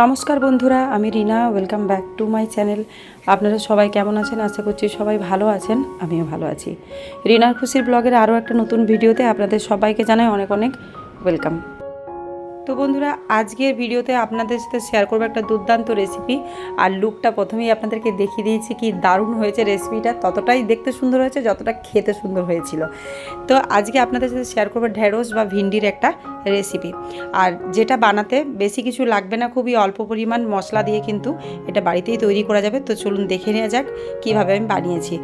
নমস্কার বন্ধুরা, আমি Rina welcome back to my channel আপনারা সবাই কেমন আছেন? আশা করছি সবাই ভালো আছেন, আমিও ভালো আছি। রিনার খুশির ব্লগের আরও একটা নতুন ভিডিওতে আপনাদের সবাইকে জানাই অনেক অনেক ওয়েলকাম তো বন্ধুরা, আজকের ভিডিওতে আপনাদের সাথে শেয়ার করব একটা দুর্দান্ত রেসিপি আর লুকটা প্রথমেই আপনাদেরকে দেখিয়ে দিয়েছি কি দারুণ হয়েছে রেসিপিটা ততটাই দেখতে সুন্দর হয়েছে, যতটা খেতে সুন্দর হয়েছিল। তো আজকে আপনাদের সাথে শেয়ার করব ঢেঁড়স বা ভিন্ডির একটা রেসিপি আর যেটা বানাতে বেশি কিছু লাগবে না, খুবই অল্প পরিমাণ মশলা দিয়ে কিন্তু এটা বাড়িতেই তৈরি করা যাবে। তো চলুন দেখে নেওয়া যাক কীভাবে আমি বানিয়েছি।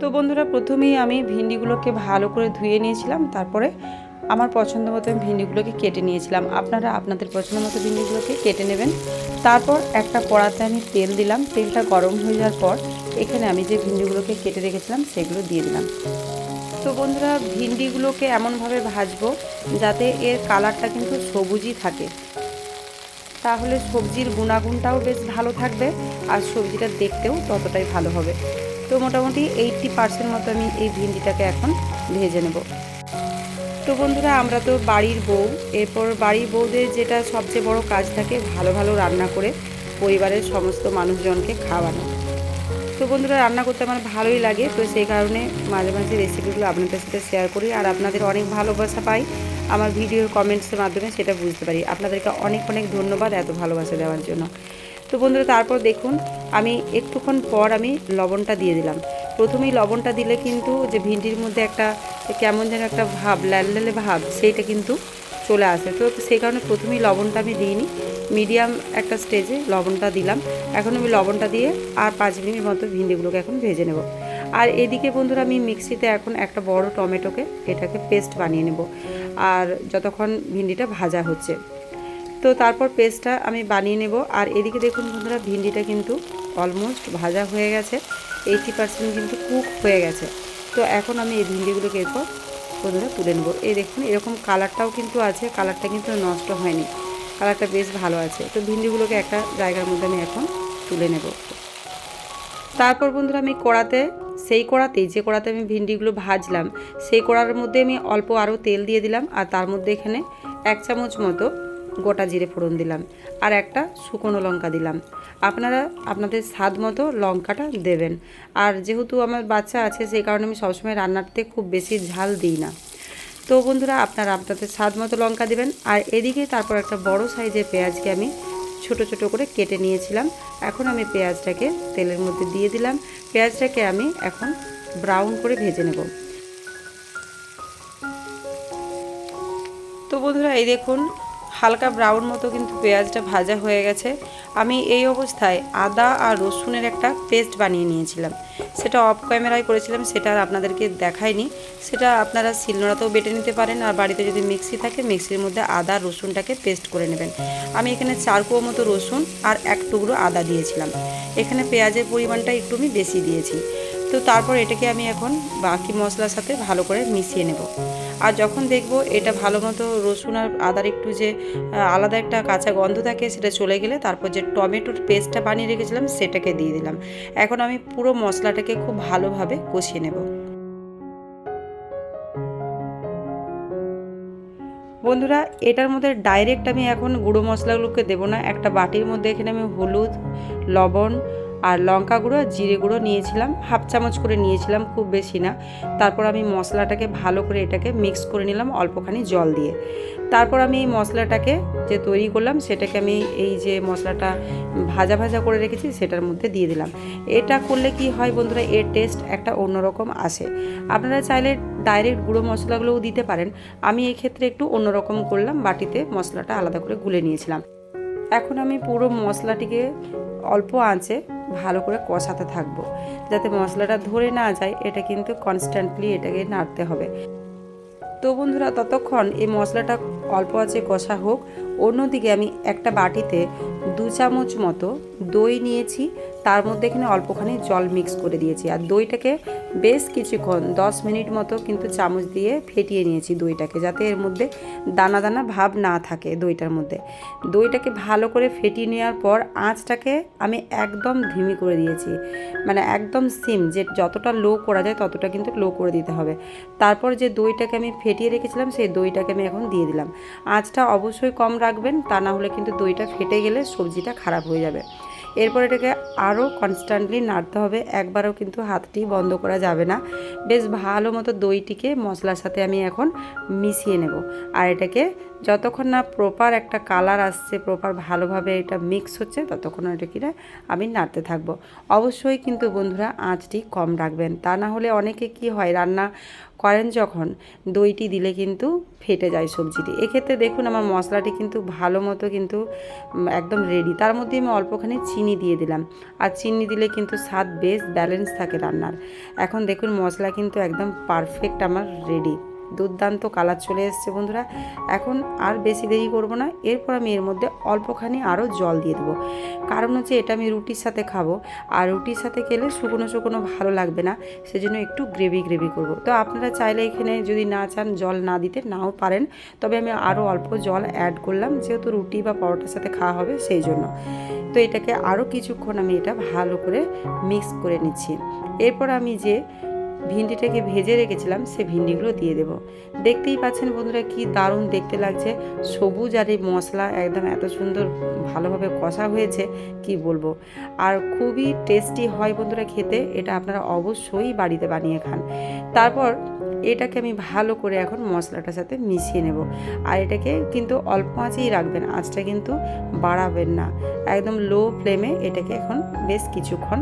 তো বন্ধুরা, প্রথমেই আমি ভিন্ডিগুলোকে ভালো করে ধুয়ে নিয়েছিলাম, তারপরে আমার পছন্দ মতো আমি ভিন্ডিগুলোকে কেটে নিয়েছিলাম। আপনারা আপনাদের পছন্দ মতো ভিন্ডিগুলোকে কেটে নেবেন। তারপর একটা কড়াতে আমি তেল দিলাম। তেলটা গরম হয়ে যাওয়ার পর এখানে আমি যে ভিন্ডিগুলোকে কেটে রেখেছিলাম, সেগুলো দিয়ে দিলাম। তো বন্ধুরা, ভিন্ডিগুলোকে এমনভাবে ভাজবো যাতে এর কালারটা কিন্তু সবুজই থাকে। তাহলে সবজির গুণাগুণটাও বেশ ভালো থাকবে আর সবজিটা দেখতেও ততটাই ভালো হবে। তো মোটামুটি এইটটি পার্সেন্ট মতো আমি এই ভিন্ডিটাকে এখন ভেজে নেব। তো বন্ধুরা, আমরা তো বাড়ির বউ। এরপর বাড়ির বউদের যেটা সবচেয়ে বড় কাজ থাকে, ভালো ভালো রান্না করে পরিবারের সমস্ত মানুষজনকে খাওয়ানো। তো বন্ধুরা, রান্না করতে আমার ভালোই লাগে, তো সেই কারণে মাঝে মাঝে রেসিপিগুলো আপনাদের সাথে শেয়ার করি, আর আপনাদের অনেক ভালোবাসা পাই। আমার ভিডিওর কমেন্টসের মাধ্যমে সেটা বুঝতে পারি। আপনাদেরকে অনেক অনেক ধন্যবাদ এত ভালোবাসা দেওয়ার জন্য। তো বন্ধুরা, তারপর দেখুন, আমি একটুক্ষণ পর আমি লবণটা দিয়ে দিলাম। প্রথমেই লবণটা দিলে কিন্তু যে ভিন্ডির মধ্যে একটা কেমন যেন একটা ভাব, লাল লালে ভাব, সেইটা কিন্তু চলে আসে। তো সেই কারণে প্রথমেই লবণটা আমি দিইনি মিডিয়াম একটা স্টেজে লবণটা দিলাম। এখন আমি লবণটা দিয়ে আর পাঁচ মিনিট মতো ভিন্ডিগুলোকে এখন ভেজে নেব। আর এদিকে বন্ধুরা, আমি মিক্সিতে এখন একটা বড় টমেটোকে, এটাকে পেস্ট বানিয়ে নেব। আর যতক্ষণ ভিন্ডিটা ভাজা হচ্ছে। তো তারপর পেস্টটা আমি বানিয়ে নেব। আর এদিকে দেখুন বন্ধুরা, ভিন্ডিটা কিন্তু অলমোস্ট ভাজা হয়ে গেছে। এইটি পার্সেন্ট কিন্তু কুক হয়ে গেছে। তো এখন আমি এই ভিন্ডিগুলোকে এরপর বন্ধুরা তুলে নেব। এই দেখুন, এরকম কালারটাও কিন্তু আছে, কালারটা কিন্তু নষ্ট হয়নি। কালারটা বেশ ভালো আছে। তো ভিন্ডিগুলোকে একটা জায়গার মধ্যে আমি এখন তুলে নেব। তারপর বন্ধুরা আমি কড়াতে, সেই কড়াতেই, যে কড়াতে আমি ভিন্ডিগুলো ভাজলাম, সেই কড়ার মধ্যে আমি অল্প আরও তেল দিয়ে দিলাম, আর তার মধ্যে এখানে এক চামচ মতো গোটা জিরে ফোড়ন দিলাম আর একটা শুকনো লঙ্কা দিলাম। আপনারা আপনাদের স্বাদ মতো লঙ্কাটা দেবেন। আর যেহেতু আমার বাচ্চা আছে, সেই কারণে আমি সবসময় রান্নাতে খুব বেশি ঝাল দিই না। তো বন্ধুরা, আপনারা আপনাদের স্বাদ মতো লঙ্কা দেবেন। আর এদিকে তারপর একটা বড় সাইজের পেঁয়াজকে আমি ছোট ছোট করে কেটে নিয়েছিলাম। এখন আমি পেঁয়াজটাকে তেলের মধ্যে দিয়ে দিলাম। পেঁয়াজটাকে আমি এখন ব্রাউন করে ভেজে নেব। তো বন্ধুরা, এই দেখুন হালকা ব্রাউন মতো কিন্তু পেঁয়াজটা ভাজা হয়ে গেছে। আমি এই অবস্থায় আদা আর রসুনের একটা পেস্ট বানিয়ে নিয়েছিলাম। সেটা অফ ক্যামেরায় করেছিলাম, সেটা আর আপনাদেরকে দেখাইনি। সেটা আপনারা শিলনোড়াতেও বেটে নিতে পারেন আর বাড়িতে যদি মিক্সি থাকে, মিক্সির মধ্যে আদা রসুনটাকে পেস্ট করে নেবেন। আমি এখানে চার কুয়ো মতো রসুন আর এক টুকরো আদা দিয়েছিলাম। এখানে পেঁয়াজের পরিমাণটা একটু আমি বেশি দিয়েছি। তো তারপর এটাকে আমি এখন বাকি মশলার সাথে ভালো করে মিশিয়ে নেব। আর যখন দেখব এটা ভালো মতো রসুন আর আদার একটু যে আলাদা একটা কাঁচা গন্ধ থাকে সেটা চলে গেলে তারপর যে টমেটোর পেস্টটা বানিয়ে রেখেছিলাম সেটাকে দিয়ে দিলাম। এখন আমি পুরো মশলাটাকে খুব ভালোভাবে কষিয়ে নেব। বন্ধুরা, এটার মধ্যে ডাইরেক্ট আমি এখন গুঁড়ো মশলাগুলোকে দেবো না। একটা বাটির মধ্যে এখানে আমি হলুদ, লবণ আর লঙ্কা গুঁড়ো জিরে গুঁড়ো নিয়েছিলাম। হাফ চামচ করে নিয়েছিলাম, খুব বেশি না। তারপর আমি মশলাটাকে ভালো করে এটাকে মিক্স করে নিলাম অল্পখানি জল দিয়ে। তারপর আমি এই মশলাটাকে যে তৈরি করলাম, সেটাকে আমি এই যে মশলাটা ভাজা ভাজা করে রেখেছি, সেটার মধ্যে দিয়ে দিলাম। এটা করলে কি হয় বন্ধুরা, এর টেস্ট একটা অন্যরকম আসে। আপনারা চাইলে ডাইরেক্ট গুঁড়ো মশলাগুলোও দিতে পারেন। আমি এক্ষেত্রে ক্ষেত্রে একটু অন্যরকম করলাম, বাটিতে মশলাটা আলাদা করে গুলে নিয়েছিলাম। এখন আমি পুরো মশলাটিকে অল্প আঁচে ভালো করে কষাতে থাকব। যাতে মশলাটা ধরে না যায়, এটা কিন্তু কনস্ট্যান্টলি এটাকে নাড়তে হবে। তো বন্ধুরা, ততক্ষণ এই মশলাটা অল্প আছে কষা হোক অন্যদিকে আমি একটা বাটিতে দু চামচ মতো দই নিয়েছি। তার মধ্যে এখানে অল্পখানি জল মিক্স করে দিয়েছি। আর দইটাকে বেশ কিছুক্ষণ, দশ মিনিট মতো কিন্তু চামচ দিয়ে ফেটিয়ে নিয়েছি দইটাকে, যাতে এর মধ্যে দানা দানা ভাব না থাকে দইটার মধ্যে। দইটাকে ভালো করে ফেটিয়ে নেওয়ার পর আঁচটাকে আমি একদম ধিমি করে দিয়েছি। মানে একদম সিম, যে যতটা লো করা যায় ততটা কিন্তু লো করে দিতে হবে। তারপর যে দইটাকে আমি ফেটিয়ে রেখেছিলাম, সেই দইটাকে আমি এখন দিয়ে দিলাম। আঁচটা অবশ্যই কম রাখবেন, তা না হলে কিন্তু দইটা ফেটে গেলে সবজিটা খারাপ হয়ে যাবে। এরপর এটাকে আরও কনস্ট্যান্টলি নাড়তে হবে, একবারও কিন্তু হাতটি বন্ধ করা যাবে না। বেশ ভালো মতো দইটিকে মশলার সাথে আমি এখন মিশিয়ে নেব। আর এটাকে যতক্ষণ না প্রপার একটা কালার আসছে প্রপার ভালোভাবে এটা মিক্স হচ্ছে, ততক্ষণ এটা কিনা আমি নাড়তে থাকব। অবশ্যই কিন্তু বন্ধুরা আঁচটি কম রাখবেন। তা না হলে অনেকে কি হয়, রান্না করেন যখন, দইটি দিলে কিন্তু ফেটে যায় সবজিটি। এক্ষেত্রে দেখুন আমার মশলাটি কিন্তু ভালো মতো কিন্তু একদম রেডি তার মধ্যে আমি অল্পখানি চিনি দিয়ে দিলাম। আর চিনি দিলে কিন্তু স্বাদ বেশ ব্যালেন্স থাকে রান্নার। এখন দেখুন মশলা কিন্তু একদম পারফেক্ট আমার রেডি দুর্দান্ত কালার চলে এসছে বন্ধুরা। এখন আর বেশি দেরি করব না। এরপর আমি এর মধ্যে অল্পখানি আরও জল দিয়ে দেবো। কারণ হচ্ছে এটা আমি রুটির সাথে খাব। আর রুটির সাথে খেলে শুকনো শুকনো ভালো লাগবে না। সেজন্য একটু গ্রেভি গ্রেভি করব। তো আপনারা চাইলে এখানে যদি না চান, জল না দিতে নাও পারেন। তবে আমি আরও অল্প জল অ্যাড করলাম। যেহেতু রুটি বা পরোটার সাথে খাওয়া হবে সেই জন্য। তো এটাকে আরও কিছুক্ষণ আমি এটা ভালো করে মিক্স করে নিচ্ছি। এরপর আমি যে ভিন্ডিটাকে ভেজে রেখেছিলাম, সে ভিন্ডিগুলো দিয়ে দেব। দেখতেই পাচ্ছেন বন্ধুরা, কি দারুণ দেখতে লাগছে। সবুজ আর এই মশলা একদম এত সুন্দর ভালোভাবে কষা হয়েছে, কি বলব। আর খুবই টেস্টি হয় বন্ধুরা খেতে, এটা আপনারা অবশ্যই বাড়িতে বানিয়ে খান। তারপর এটাকে আমি ভালো করে এখন মশলাটার সাথে মিশিয়ে নেব। আর এটাকে কিন্তু অল্প আঁচেই রাখবেন, আঁচটা কিন্তু বাড়াবেন না। একদম লো ফ্লেমে এটাকে এখন বেশ কিছুক্ষণ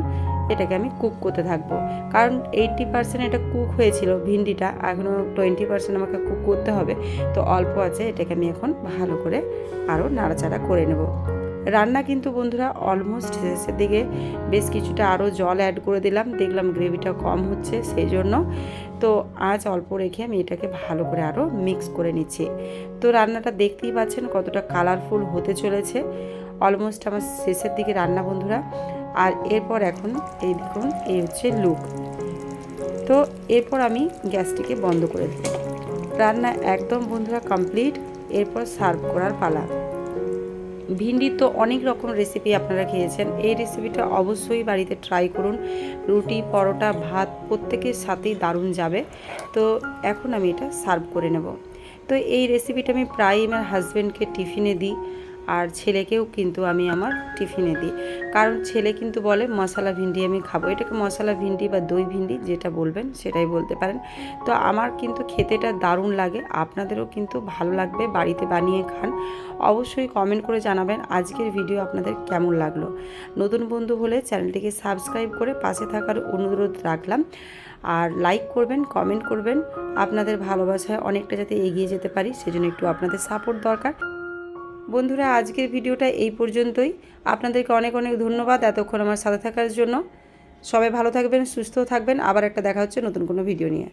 এটাকে আমি কুক করতে থাকব। কারণ এইটটি পার্সেন্ট এটা কুক হয়েছিল ভিন্ডিটা এখনও টোয়েন্টি পার্সেন্ট আমাকে কুক করতে হবে। তো অল্প আছে, এটাকে আমি এখন ভালো করে আরও নাড়াচাড়া করে নেব। রান্না কিন্তু বন্ধুরা অলমোস্ট শেষের দিকে বেশ কিছুটা আরও জল অ্যাড করে দিলাম, দেখলাম গ্রেভিটা কম হচ্ছে সেই জন্য তো আজ অল্প রেখে আমি এটাকে ভালো করে আরও মিক্স করে নিচ্ছি। তো রান্নাটা দেখতেই পাচ্ছেন কতটা কালারফুল হতে চলেছে। অলমোস্ট আমার শেষের দিকে রান্না বন্ধুরা আর এরপর এখন এই দেখুন, এই হচ্ছে লুক তো এরপর আমি গ্যাসটিকে বন্ধ করে দিই। রান্না একদম বন্ধুরা কমপ্লিট এরপর সার্ভ করার পালা। ভিন্ডি তো অনেক রকম রেসিপি আপনারা খেয়েছেন, এই রেসিপিটা অবশ্যই বাড়িতে ট্রাই করুন। রুটি, পরোটা, ভাত প্রত্যেকের সাথেই দারুণ যাবে। তো এখন আমি এটা সার্ভ করে নেব। তো এই রেসিপিটা আমি প্রায় আমার হাজব্যান্ডকে টিফিনে দিই, আর ছেলেকেও কিন্তু আমি আমার টিফিনে দিই। কারণ ছেলে কিন্তু বলে, মশলা ভিন্ডি আমি খাব। এটাকে মশলা ভিন্ডি বা দই ভিন্ডি যেটা বলবেন, সেটাই বলতে পারেন। তো আমার কিন্তু খেতেটা দারুণ লাগে, আপনাদেরও কিন্তু ভালো লাগবে, বাড়িতে বানিয়ে খান। অবশ্যই কমেন্ট করে জানাবেন আজকের ভিডিও আপনাদের কেমন লাগল। নতুন বন্ধু হলে চ্যানেলটিকে সাবস্ক্রাইব করে পাশে থাকার অনুরোধ রাখলাম। আর লাইক করবেন কমেন্ট করবেন। আপনাদের ভালোবাসায় অনেকটা যাতে এগিয়ে যেতে পারি, সেজন্য একটু আপনাদের সাপোর্ট দরকার। বন্ধুরা, আজকের ভিডিওটা এই পর্যন্তই। আপনাদেরকে অনেক অনেক ধন্যবাদ এতক্ষণ আমার সাথে থাকার জন্য। সবাই ভালো থাকবেন, সুস্থ থাকবেন। আবার একটা দেখা হচ্ছে নতুন কোনো ভিডিও নিয়ে।